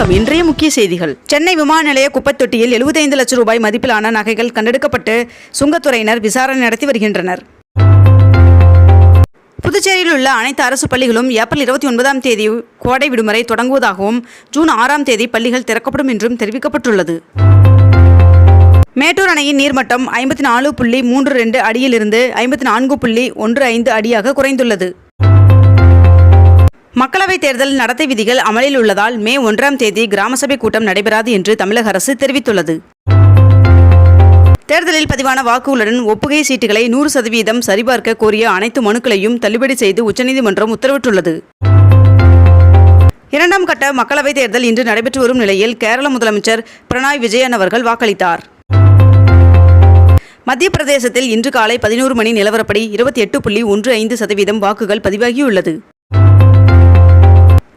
வணக்கம். இன்றைய முக்கிய செய்திகள். சென்னை விமான நிலைய குப்பைத் தொட்டியில் 75 லட்சம் ரூபாய் மதிப்பிலான நகைகள் கண்டெடுக்கப்பட்டு சுங்கத்துறையினர் விசாரணை நடத்தி வருகின்றனர். புதுச்சேரியில் உள்ள அனைத்து அரசு பள்ளிகளும் ஏப்ரல் இருபத்தி ஒன்பதாம் தேதி கோடை விடுமுறை தொடங்குவதாகவும் ஜூன் ஆறாம் தேதி பள்ளிகள் திறக்கப்படும் என்றும் தெரிவிக்கப்பட்டுள்ளது. மேட்டூர் அணையின் நீர்மட்டம் ஐம்பத்தி நாலு புள்ளி மூன்று ரெண்டு அடியிலிருந்து ஐம்பத்தி நான்கு புள்ளி ஒன்று ஐந்து அடியாக குறைந்துள்ளது. மக்களவைத் தேர்தல் நடத்தை விதிகள் அமலில் உள்ளதால் மே ஒன்றாம் தேதி கிராம சபை கூட்டம் நடைபெறாது என்று தமிழக அரசு தெரிவித்துள்ளது. தேர்தலில் பதிவான வாக்குகளுடன் ஒப்புகை சீட்டுகளை நூறு சதவீதம் சரிபார்க்க கோரிய அனைத்து மனுக்களையும் தள்ளுபடி செய்து உச்சநீதிமன்றம் உத்தரவிட்டுள்ளது. இரண்டாம் கட்ட மக்களவைத் தேர்தல் இன்று நடைபெற்று வரும் நிலையில் கேரள முதலமைச்சர் பிரணாய் விஜயன் அவர்கள் வாக்களித்தார். மத்திய பிரதேசத்தில் இன்று காலை பதினோரு மணி நிலவரப்படி இருபத்தி எட்டு புள்ளி ஒன்று ஐந்து சதவீதம் வாக்குகள் பதிவாகியுள்ளது.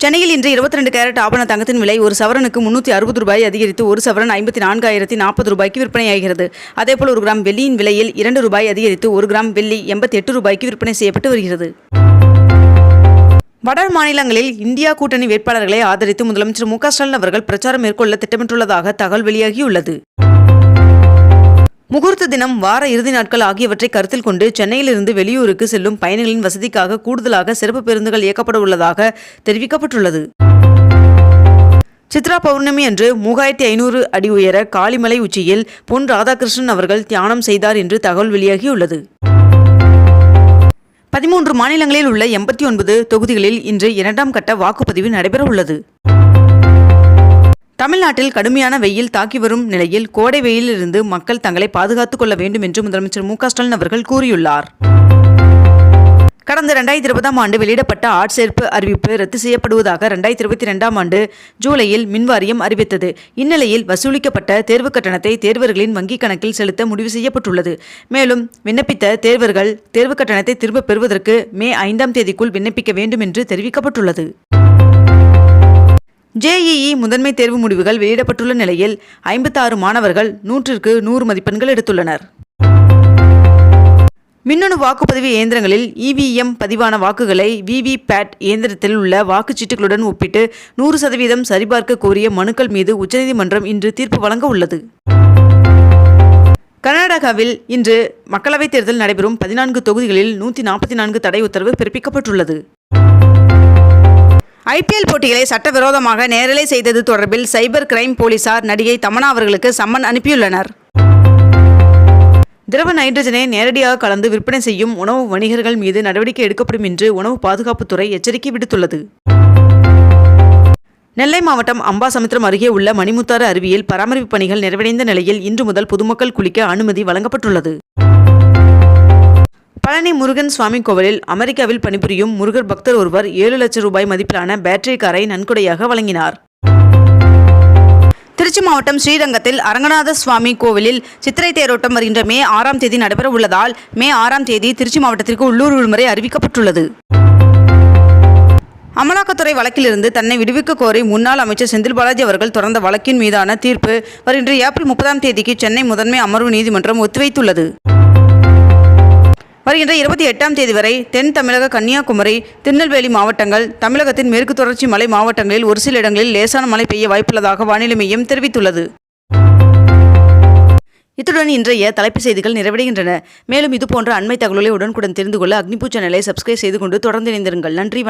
சென்னையில் இன்று இருபத்தி ரெண்டு கேரட் ஆபண தங்கத்தின் விலை ஒரு சவரனுக்கு முன்னூற்றி அறுபது ரூபாய் அதிகரித்து ஒரு சவரன் ஐம்பத்தி நான்காயிரத்தி நாற்பது ரூபாய்க்கு விற்பனையாகிறது. அதேபோல் ஒரு கிராம் வெள்ளியின் விலையில் இரண்டு ரூபாய் அதிகரித்து ஒரு கிராம் வெள்ளி எண்பத்தி எட்டு ரூபாய்க்கு விற்பனை செய்யப்பட்டு வருகிறது. வட மாநிலங்களில் இந்தியா கூட்டணி வேட்பாளர்களை ஆதரித்து முதலமைச்சர் மு க ஸ்டாலின் அவர்கள் பிரச்சாரம் மேற்கொள்ள திட்டமிட்டுள்ளதாக தகவல் வெளியாகியுள்ளது. முகூர்த்த தினம் வார இறுதி நாட்கள் ஆகியவற்றை கருத்தில் கொண்டு சென்னையிலிருந்து வெளியூருக்கு செல்லும் பயணிகளின் வசதிக்காக கூடுதலாக சிறப்பு பேருந்துகள் இயக்கப்பட உள்ளதாக தெரிவிக்கப்பட்டுள்ளது. சித்ரா பௌர்ணமி அன்று மூவாயிரத்தி ஐநூறு அடி உயர காளிமலை உச்சியில் பொன் ராதாகிருஷ்ணன் அவர்கள் தியானம் செய்தார் என்று தகவல் வெளியாகியுள்ளது. பதிமூன்று மாநிலங்களில் உள்ள எண்பத்தி ஒன்பது தொகுதிகளில் இன்று இரண்டாம் கட்ட வாக்குப்பதிவு நடைபெற உள்ளது தமிழ்நாட்டில் கடுமையான வெயில் தாக்கி வரும் நிலையில் கோடை வெயிலிருந்து மக்கள் தங்களை பாதுகாத்துக் கொள்ள வேண்டும் என்று முதலமைச்சர் மு ஸ்டாலின் அவர்கள் கூறியுள்ளார். கடந்த ரெண்டாயிரத்தி இருபதாம் ஆண்டு வெளியிடப்பட்ட ஆட்சேர்ப்பு அறிவிப்பு ரத்து செய்யப்படுவதாக ரெண்டாயிரத்தி இருபத்தி ரெண்டாம் ஆண்டு ஜூலையில் மின்வாரியம் அறிவித்தது. இந்நிலையில் வசூலிக்கப்பட்ட தேர்வு கட்டணத்தை தேர்வர்களின் வங்கிக் கணக்கில் செலுத்த முடிவு செய்யப்பட்டுள்ளது. மேலும் விண்ணப்பித்த தேர்வர்கள் தேர்வு கட்டணத்தை திரும்பப் பெறுவதற்கு மே ஐந்தாம் தேதிக்குள் விண்ணப்பிக்க வேண்டும் என்று தெரிவிக்கப்பட்டுள்ளது. ஜேஇஇ முதன்மை தேர்வு முடிவுகள் வெளியிடப்பட்டுள்ள நிலையில் ஐம்பத்தாறு மாணவர்கள் நூற்றிற்கு நூறு மதிப்பெண்கள் எடுத்துள்ளனர். மின்னணு வாக்குப்பதிவு இயந்திரங்களில் இவிஎம் பதிவான வாக்குகளை விவிபேட் இயந்திரத்தில் உள்ள வாக்குச்சீட்டுகளுடன் ஒப்பிட்டு நூறு சதவீதம் சரிபார்க்க கோரிய மனுக்கள் மீது உச்சநீதிமன்றம் இன்று தீர்ப்பு வழங்க உள்ளது. கர்நாடகாவில் இன்று மக்களவைத் தேர்தல் நடைபெறும் பதினான்கு தொகுதிகளில் நூற்றி நாற்பத்தி நான்கு தடை உத்தரவு பிறப்பிக்கப்பட்டுள்ளது. ஐபிஎல் போட்டிகளை சட்டவிரோதமாக நேரலை செய்தது தொடர்பில் சைபர் கிரைம் போலீசார் நடிகை தமனா அவர்களுக்கு சம்மன் அனுப்பியுள்ளனர். திரவ நைட்ரஜனை நேரடியாக கலந்து விற்பனை செய்யும் உணவு வணிகர்கள் மீது நடவடிக்கை எடுக்கப்படும் என்று உணவு பாதுகாப்புத்துறை எச்சரிக்கை விடுத்துள்ளது. நெல்லை மாவட்டம் அம்பாசமுத்திரம் அருகே உள்ள மணிமுத்தாறு அருவியில் பராமரிப்பு பணிகள் நிறைவடைந்த நிலையில் இன்று முதல் பொதுமக்கள் குளிக்க அனுமதி வழங்கப்பட்டுள்ளது. பழனி முருகன் சுவாமி கோவிலில் அமெரிக்காவில் பணிபுரியும் முருகர் பக்தர் ஒருவர் ஏழு லட்சம் ரூபாய் மதிப்பிலான பேட்டரி காரை நன்கொடையாக வழங்கினார். திருச்சி மாவட்டம் ஸ்ரீரங்கத்தில் அரங்கநாத சுவாமி கோவிலில் சித்திரை தேரோட்டம் வருகின்ற மே ஆறாம் தேதி நடைபெற உள்ளதால் மே ஆறாம் தேதி திருச்சி மாவட்டத்திற்கு உள்ளூர் விடுமுறை அறிவிக்கப்பட்டுள்ளது. அமலாக்கத்துறை வழக்கிலிருந்து தன்னை விடுவிக்க கோரி முன்னாள் அமைச்சர் செந்தில் பாலாஜி அவர்கள் தொடர்ந்த வழக்கின் மீதான தீர்ப்பு வருகின்ற ஏப்ரல் முப்பதாம் தேதிக்கு சென்னை முதன்மை அமர்வு நீதிமன்றம் ஒத்திவைத்துள்ளது. வருகின்ற இருபத்தி எட்டாம் தேதி வரை தென் தமிழக கன்னியாகுமரி திருநெல்வேலி மாவட்டங்கள் தமிழகத்தின் மேற்கு தொடர்ச்சி மலை மாவட்டங்களில் ஒரு சில இடங்களில் லேசான மழை பெய்ய வாய்ப்புள்ளதாக வானிலை மையம் தெரிவித்துள்ளது. இத்துடன் இன்றைய தலைப்பு செய்திகள் நிறைவடைகின்றன. மேலும் இதுபோன்ற அண்மை தகவல்களை உடனுக்குடன் தெரிந்து கொள்ள அக்னிபூ சேனலை சப்ஸ்கிரைப் செய்து கொண்டு தொடர்ந்து இணைந்திருங்கள். நன்றி